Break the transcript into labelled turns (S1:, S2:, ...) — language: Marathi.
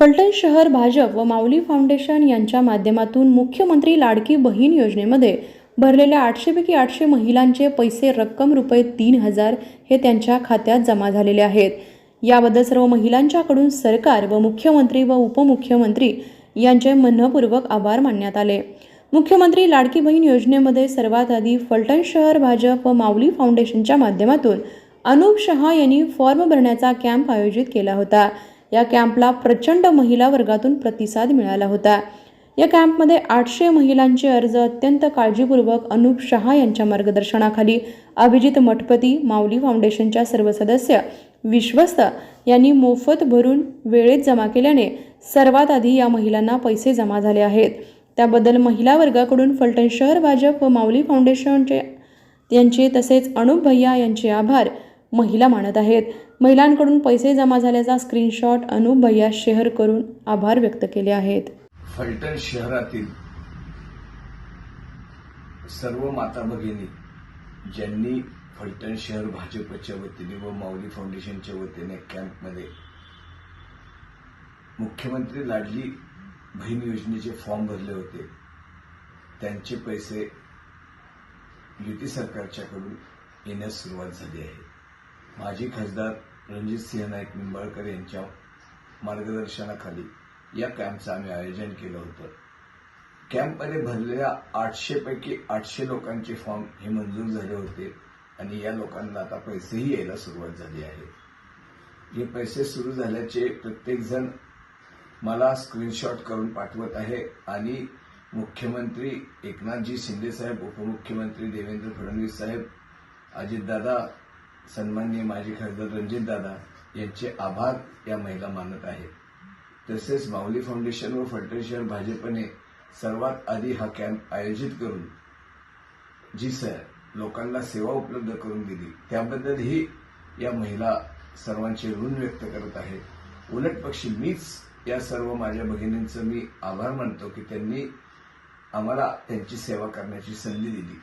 S1: फलटण शहर भाजप व माऊली फाउंडेशन यांच्या माध्यमातून मुख्यमंत्री लाडकी बहीण योजनेमध्ये भरलेल्या आठशेपैकी आठशे महिलांचे पैसे रक्कम रुपये तीन हजार हे त्यांच्या खात्यात जमा झालेले आहेत. याबद्दल सर्व महिलांच्याकडून सरकार व मुख्यमंत्री व उपमुख्यमंत्री यांचे मनपूर्वक आभार मानण्यात आले. मुख्यमंत्री लाडकी बहीण योजनेमध्ये सर्वात आधी फलटण शहर भाजप व माऊली फाउंडेशनच्या माध्यमातून अनुप शहा यांनी फॉर्म भरण्याचा कॅम्प आयोजित केला होता. या कॅम्पला प्रचंड महिला वर्गातून प्रतिसाद मिळाला होता. या कॅम्पमध्ये आठशे महिलांचे अर्ज अत्यंत काळजीपूर्वक अनुप शहा यांच्या मार्गदर्शनाखाली अभिजित मठपती माऊली फाउंडेशनच्या सर्व सदस्य विश्वस्त यांनी मोफत भरून वेळेत जमा केल्याने सर्वात आधी या महिलांना पैसे जमा झाले आहेत. त्याबद्दल महिला वर्गाकडून फलटण शहर भाजप व माऊली फाउंडेशनचे यांचे तसेच अनुप भैया यांचे आभार महिला मानत आहेत. महिलांकडून पैसे जमा झाल्याचा स्क्रीनशॉट अनुप भैया शेअर करून आभार व्यक्त केले आहेत.
S2: फलटण शहरातील सर्व माता भगिनी ज्यांनी फलटण शहर भाजपच्या वतीने व माऊली फाउंडेशनच्या वतीने कॅम्पमध्ये मुख्यमंत्री लाडली बहीण योजनेचे फॉर्म भरले होते. त्यांचे पैसे युती सरकारच्याकडून येण्यास सुरुवात झाली आहे. माजी खासदार रणजित सिंह नाईक निंबाळकर यांच्या मार्गदर्शनाखाली या कॅम्पचं आम्ही आयोजन केलं होतं. कॅम्पमध्ये भरलेल्या आठशेपैकी आठशे लोकांचे फॉर्म हे मंजूर झाले होते आणि या लोकांना आता पैसेही यायला सुरुवात झाली आहे. हे पैसे सुरू झाल्याचे प्रत्येकजण मला स्क्रीनशॉट करून पाठवत आहे आणि मुख्यमंत्री एकनाथजी शिंदेसाहेब उपमुख्यमंत्री देवेंद्र फडणवीस साहेब अजितदादा सन्माननीय माजी खासदार रणजितदादा यांचे आभार या महिला मानत आहेत. तसेच माऊली फाउंडेशन व फलटेश्वर भाजपने सर्वात आधी हा कॅम्प आयोजित करून जी सर लोकांना सेवा उपलब्ध करून दिली त्याबद्दलही या महिला सर्वांचे ऋण व्यक्त करत आहेत. उलट पक्षी मीच या सर्व माझ्या भगिनींचं मी आभार मानतो की त्यांनी आम्हाला त्यांची सेवा करण्याची संधी दिली.